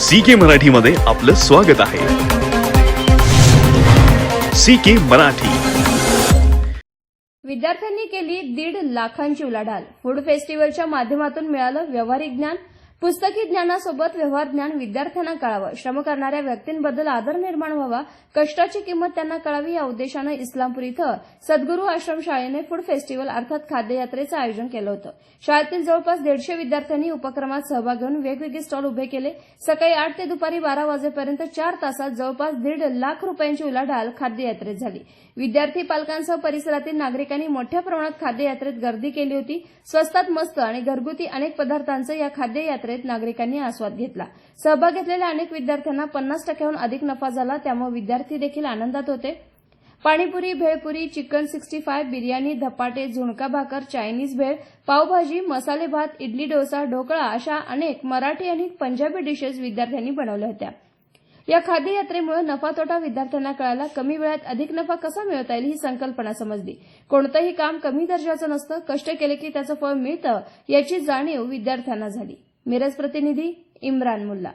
C के मराठीमध्ये आपलं स्वागत आहे. C K Marathi. विद्यार्थ्यांनी केली दीड लाखांची उलाढाल. फूड फेस्टिवलच्या माध्यमातून मिळालं व्यावहारिक ज्ञान पुस्तकी ज्ञानासोबत व्यवहार ज्ञान विद्यार्थ्यांना कळावं. श्रम करणाऱ्या व्यक्तींबद्दल आदर निर्माण व्हावा. कष्टाची किंमत त्यांना कळावी या उद्देशानं इस्लामपूर इथं सद्गुरू आश्रम शाळेने फूड फेस्टिवल अर्थात खाद्ययात्रेचं आयोजन केलं होतं. शाळेतील जवळपास दीडशे विद्यार्थ्यांनी उपक्रमात सहभाग घेऊन वेगवेगळे स्टॉल उभे केले. सकाळी आठ ते दुपारी बारा वाजेपर्यंत चार तासात जवळपास दीड लाख रुपयांची उलाढाल खाद्ययात्रेत झाली. विद्यार्थी पालकांसह परिसरातील नागरिकांनी मोठ्या प्रमाणात खाद्ययात्रेत गर्दी केली होती. स्वस्तात मस्त आणि घरगुती अनेक पदार्थांचं या यात्रेत नागरिकांनी आस्वाद घेतला. सहभाग घेतलेल्या अनेक विद्यार्थ्यांना पन्नास टक्क्याहून अधिक नफा झाला त्यामुळे विद्यार्थी देखील आनंदात होते. Panipuri bhelpuri chicken sixty five biryani धपाटे झुणका भाकर चायनीज भेळ पावभाजी मसाले भात इडली डोसा ढोकळा अशा अनेक मराठी आणि पंजाबी डिशेस विद्यार्थ्यांनी बनवल्या होत्या. या खाद्ययात्रेमुळे नफा तोटा विद्यार्थ्यांना कळाला. कमी वेळात अधिक नफा कसा मिळवता येईल ही संकल्पना समजली. कोणतंही काम कमी दर्जाचं नसतं. कष्ट केले की त्याचं फळ मिळतं याची जाणीव विद्यार्थ्यांना झाली. मिरज प्रतिनिधी इम्रान मुल्ला